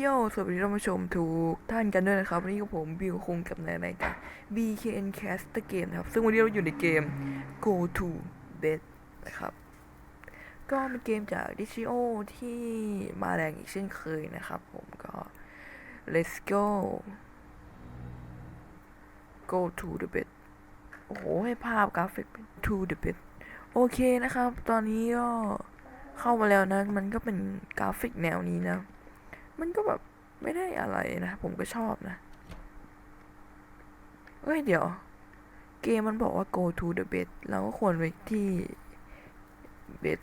โยสวัสดีท่านผู้ชมทุกท่านกันด้วยนะครับ วันนี้กับผมบิวคงกับในรายการ BKN Cast the Game นะครับ ซึ่งวันนี้เราอยู่ในเกม Go to Bed นะครับ ก็เป็นเกมจาก d i g i o ที่มาแรงอีกเช่นเคยนะครับ ผมก็ let's go go to the bed โอ้โห ให้ภาพกราฟิกเป็น to the bed โอเคนะครับ ตอนนี้ก็เข้ามาแล้วนะ มันก็เป็นกราฟิกแนวนี้นะ มันก็แบบไม่ได้อะไรนะ ผมก็ชอบนะเอ้ยเดี๋ยว เกมมันบอกว่า go to the bed เราก็ควรไปที่ bed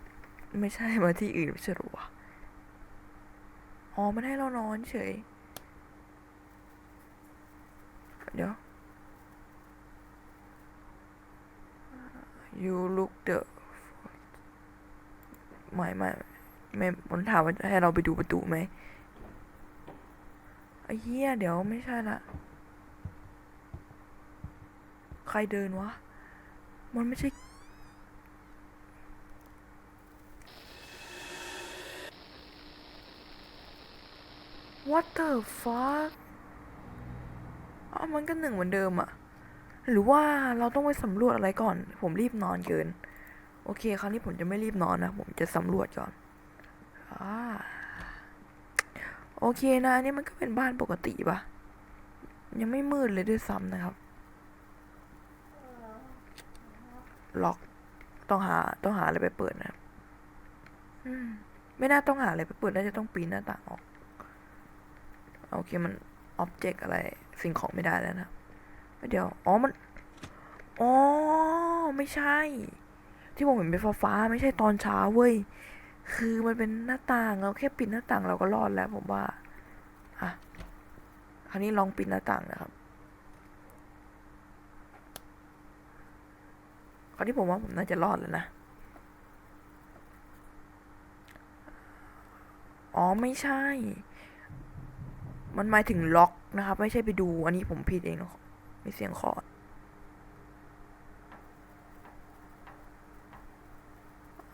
ไม่ใช่มาที่อื่นไม่ใช่หรอวะอ๋อมันให้เรานอนเฉย เดี๋ยว you look the ไม่ไม่ไม่มันถามว่าให้เราไปดูประตูไหม ไอ้เหี้ยเดี๋ยวไม่ใช่ละ ใครเดินวะ มันไม่ใช่ What the fuck อ้าวมันก็หนึ่งเหมือนเดิมอะหรือว่าเราต้องไปสำรวจอะไรก่อน ผมรีบนอนเกิน โอเค คราวนี้ผมจะไม่รีบนอนนะ ผมจะสำรวจก่อนอ่า โอเคนะอันนี่มันก็เป็นบ้านปกติปะยังไม่มืดเลยด้วยซ้ำนะครับ ล็อกต้องหาต้องหาอะไรไปเปิดนะมไม่น่าต้องหาอะไรไปเปิดน่าจะต้องปีนหน้าต่างออกโอเคมันอ็อบเจกต์อะไรสิ่งของไม่ได้แล้วนะเดี๋ยวอ๋อมันอ๋อไม่ใช่ ที่ผมเห็นเป็นฟ้าฟ้าไม่ใช่ตอนเช้าเว้ย คือมันเป็นหน้าต่างเราแค่ปิดหน้าต่างเราก็รอดแล้วผมว่า อะ คราวนี้ลองปิดหน้าต่างนะครับ คราวนี้ผมว่าผมน่าจะรอดแล้วนะ อ๋อไม่ใช่ มันหมายถึงล็อกนะครับ ไม่ใช่ไปดู อันนี้ผมผิดเองนะมีเสียงเคอ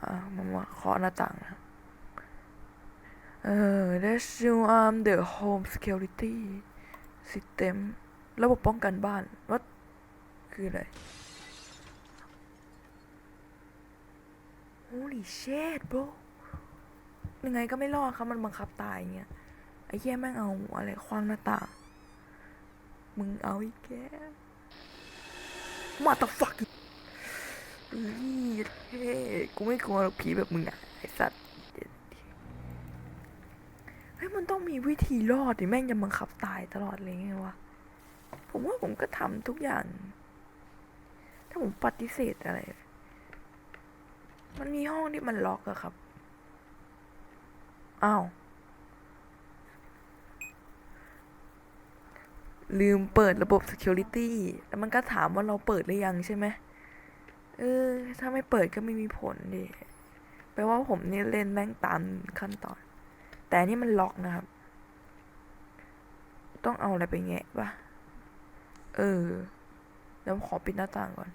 อ่ามันมาเคาะหน้าต่างนะเออ that's you arm the home security system ระบบป้องกันบ้านว่าคืออะไร holy shit bro ยังไงก็ไม่รอดครับมันบังคับตายเงี้ย ไอ้แย่แม่งเอาอะไรคว้างหน้าต่าง มึงเอาอีกแกมาตาฟักเฮ้ ยเท่กูไม่กลัวหรอกผีแบบมึงอะไอสัตว์เฮ้ยมันต้องมีวิธีรอดดิแม่งจะบังคับตายตลอดเลยไงวะผมว่าผมก็ทำทุกอย่าง ถ้าผมปฏิเสธอะไร มันมีห้องที่มันล็อกอะครับ อ้าว ลืมเปิดระบบ security แล้วมันก็ถามว่าเราเปิดหรือยังใช่ไหม เออ ถ้าไม่เปิดก็ไม่มีผลดิแปลว่าผมนี่เล่นแม่งตามขั้นตอน แต่นี่มันล็อกนะครับ ต้องเอาอะไรไปแงะปะเออแล้วขอปิดหน้าต่างก่อน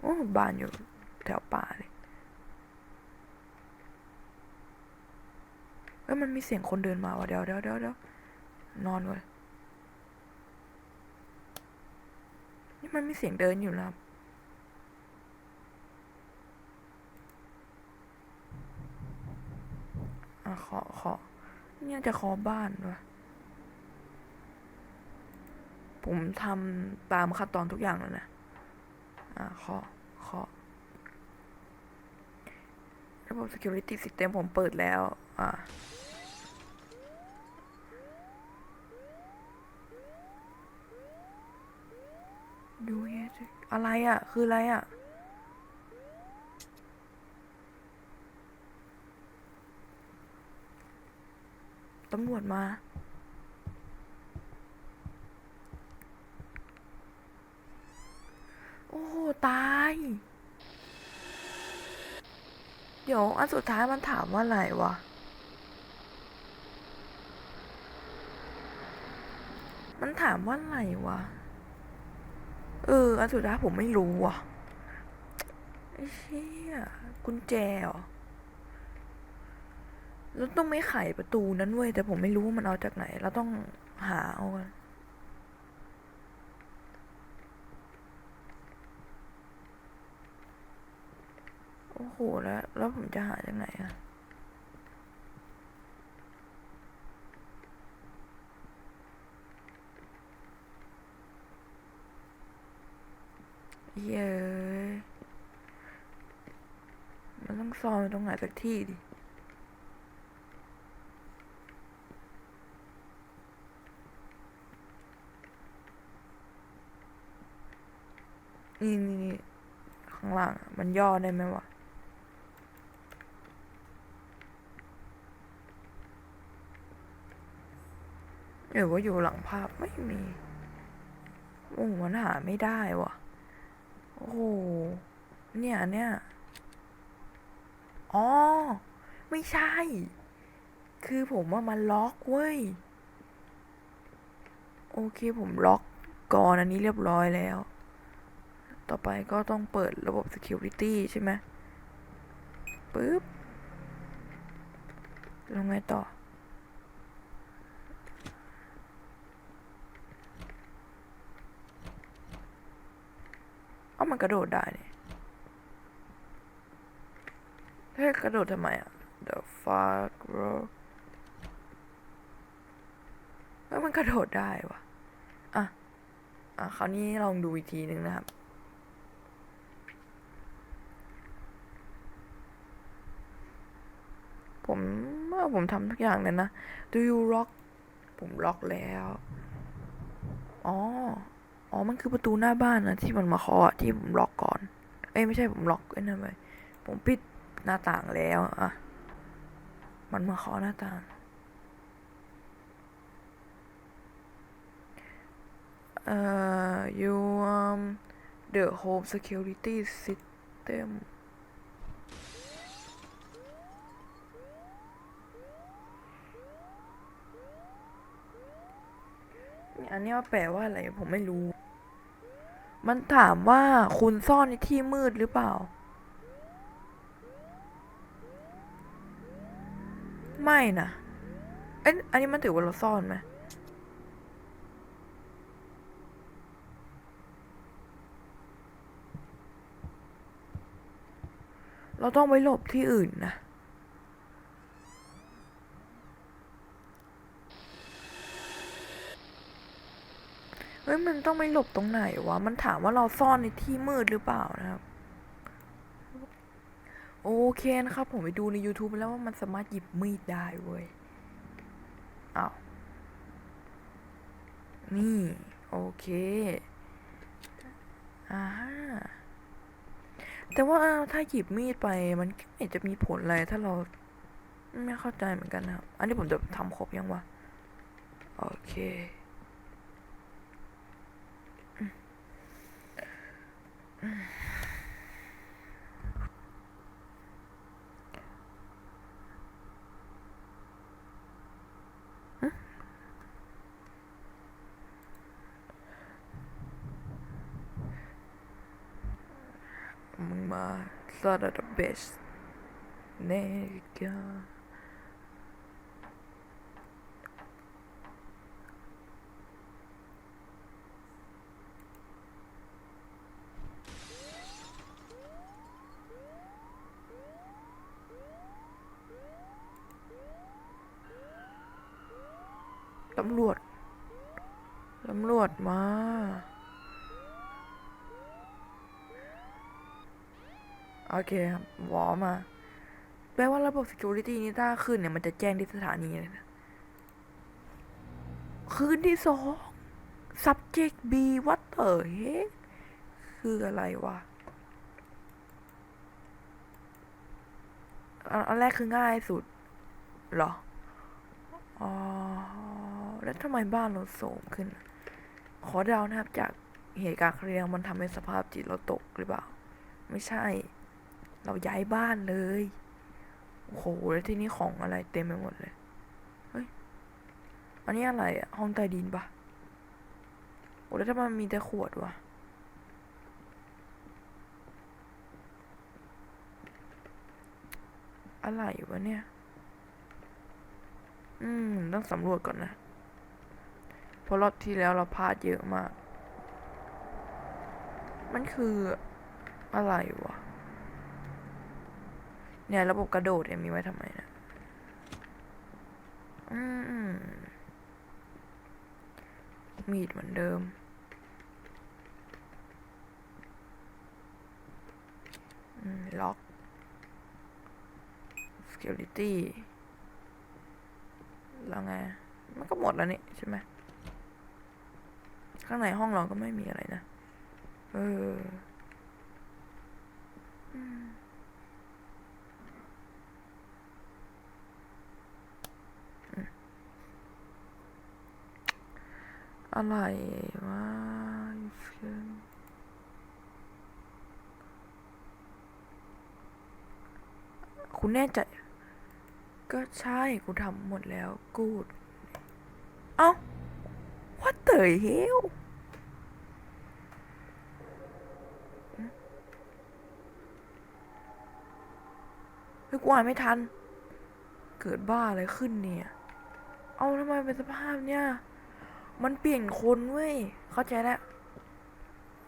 โอ้บ้านอยู่แถวป่าเลยเอ้ยมันมีเสียงคนเดินมาว่ะเดี๋ยวเดี๋ยวเดี๋ยวเดี๋ยวนอนก่อน มันมีเสียงเดินอยู่นะครับอะขอขอเนี่ยจะขอบ้านวะผมทำตามขั้นตอนทุกอย่างแล้วนะ อะขอขอระบบ security system ผมเปิดแล้ว อะ ดูเยสิ อะไรอะ คืออะไรอะ ตำรวจมา โอ้โตาย เดี๋ยว อันสุดท้ายมันถามว่าอะไรวะมันถามว่าอะไรวะ เออ อันสุดท้ายผมไม่รู้อะไอ้เชี่ยกุญแจเหรอเราต้องไม่ไขประตูนั้นเว้ยแต่ผมไม่รู้ว่ามันเอาจากไหน เราต้องหาเอากันโอ้โหแล้ว แล้วผมจะหาจากไหนอะ เย้ยมันต้องซอนไว้ตรงไหนสักที่ดินี่นี่นี่ข้างล่าง มันย่อได้ไหมวะหรือว่าอยู่หลังภาพไม่มีโอ้มันหาไม่ได้วะ อ้โห เนี่ยเนี่ย อ๋อ ไม่ใช่ คือผมว่ามันล็อกเว้ย โอเคผมล็อกก่อนอันนี้เรียบร้อยแล้ว ต่อไปก็ต้องเปิดระบบ security ใช่ไหมปึ๊บแล้วไงต่อ เอ้ามันก ระโดดได้เนี่ยเฮ้ยกระโดดทำไมอะ the fuck bro เฮ้ยมันกระโดดได้วะอะ อะ คราวนี้ลองดูอีกทีหนึ่งนะครับผมว่าผมทำทุกอย่างเลยนะ do you lock ผมล็อกแล้ว อ๋อ อ๋อ มันคือประตูหน้าบ้านนะที่มันมาเคาะอที่ผมล็อกก่อน เอ้ยไม่ใช่ผมล็อกไอ้นั่นไปผมปิดหน้าต่างแล้วอะ มันมาเคาะหน้าต่าง เอ่อ you um the home security system เนี่ยอันนี้ว่าแปลว่าอะไรผมไม่รู้ มันถามว่าคุณซ่อนในที่มืดหรือเปล่า ไม่นะเอ๊ะอันนี้มันถือว่าเราซ่อนไหมเราต้องไปหลบที่อื่นนะ เฮ้ย มัน ต้องไปหลบตรงไหนวะ มันถามว่าเราซ่อนในที่มืดหรือเปล่านะครับ โอเคนะครับ ผมไปดูใน YouTube แล้วว่ามันสามารถหยิบมีดได้เว้ยอ้าว นี่ โอเคอ่าแต่ว่าถ้าหยิบมีดไปมันไม่จะมีผลอะไรถ้าเราไม่เข้าใจเหมือนกันนะครับ อันนี้ผมจะทำครบยังวะ โอเค มึงมาซาดาเบสเนกาตำรวจตำรวจมา โอเคครับวอมา แปลว่าระบบ security นี้ถ้าขึ้นเนี่ย มันจะแจ้งที่สถานีเลยนะ คืนที่สอง subject B what the heck คืออะไรวะอันอันแรกคือง่ายสุดเหรอ อ๋อ แล้วทำไมบ้านเราโสมขึ้น ขอเดานะครับจากเหตุการณ์ครั้งนี้มันทำให้สภาพจิตเราตกหรือเปล่า ไม่ใช่ เราย้ายบ้านเลย โอ้โห แล้วที่นี่ของอะไรเต็มไปหมดเลย เฮ้ย อันนี้อะไรอะห้องใต้ดินปะโอ้แล้วถ้ามันมีแต่ขวดวะอะไรวะเนี่ย อืม ต้องสำรวจก่อนนะ เพราะรอบที่แล้วเราพลาดเยอะมาก มันคืออะไรวะ เนี่ยระบบกระโดดเนี่ยมีไว้ทำไมนะอืมมีดเหมือนเดิม ล็อก security แล้วไง มันก็หมดแล้วนี่ใช่ไหม ข้างในห้องเราก็ไม่มีอะไรนะ เอออืออะไรวะคุณแน่ใจ ก็ใช่ กูทำหมดแล้ว กูด เอ้า what the hell เฮ้ยกูอ่าไม่ทัน เกิดบ้าอะไรขึ้นเนี่ย เอาทำไมเป็นสภาพเนี่ย มันเปลี่ยนคนเว้ย เข้าใจแล้ว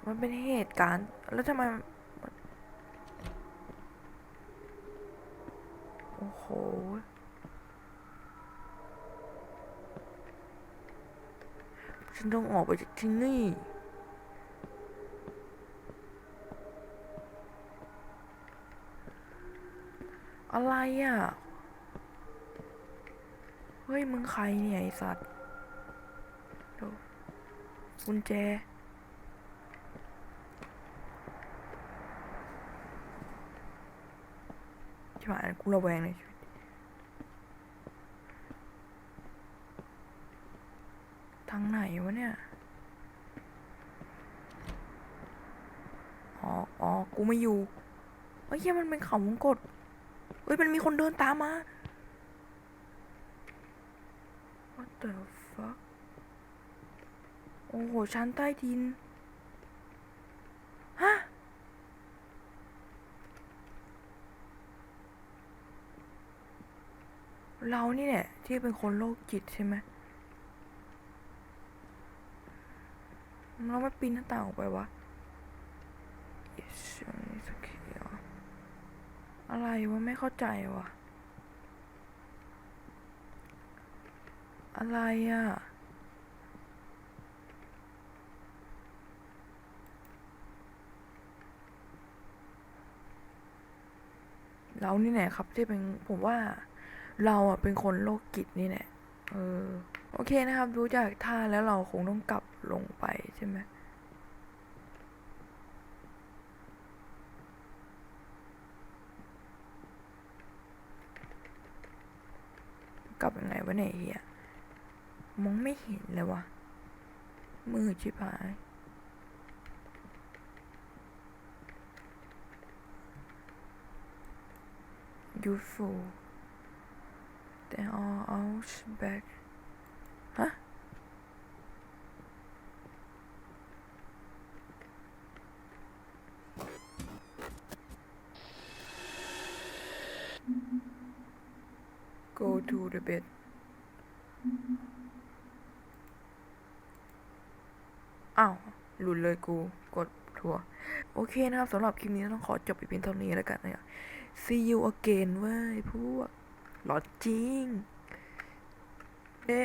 มันเป็นเหตุการณ์ แล้วทำไม โอ้โห ฉันต้องออกไปจากที่นี่ อะไรอะ เฮ้ย มึงใครเนี่ยไอสัตว์ดี๋ยวกุญแจใช่ไหมกูระแวงในชีวิตทางไหนวะเนี่ย อ๋ออ๋อกูไม่อยู่เฮ้ยมันเป็นเขาวงกตเฮ้ย มันมีคนเดินตามมา What the fuck โอ้โห ชั้นใต้ดิน ฮะ เรานี่แหละที่เป็นคนโรคจิตใช่ไหม เราไม่ปีนหน้าต่างออกไปวะ Yes, okay ออะไรวะไม่เข้าใจวะอะไรอะเรานี่แหละครับที่เป็นผมว่าเราอะเป็นคนโรคจิตนี่แหละเออ โอเคนะครับดูจากท่าแล้วเราคงต้องกลับลงไปใช่ไหมกลับยังไงวะเนี่ยเฮียมองไม่เห็นเลยวะมือชิบหาย useful they are out back ฮะ go to the bed อ้าว หลุดเลยกู กดทัวร์โอเคนะครับสำหรับคลิปนี้ต้องขอจบไปเพียงเท่านี้แล้วกันนะครับ see you again เว้ยพวกหลอดจริงเย้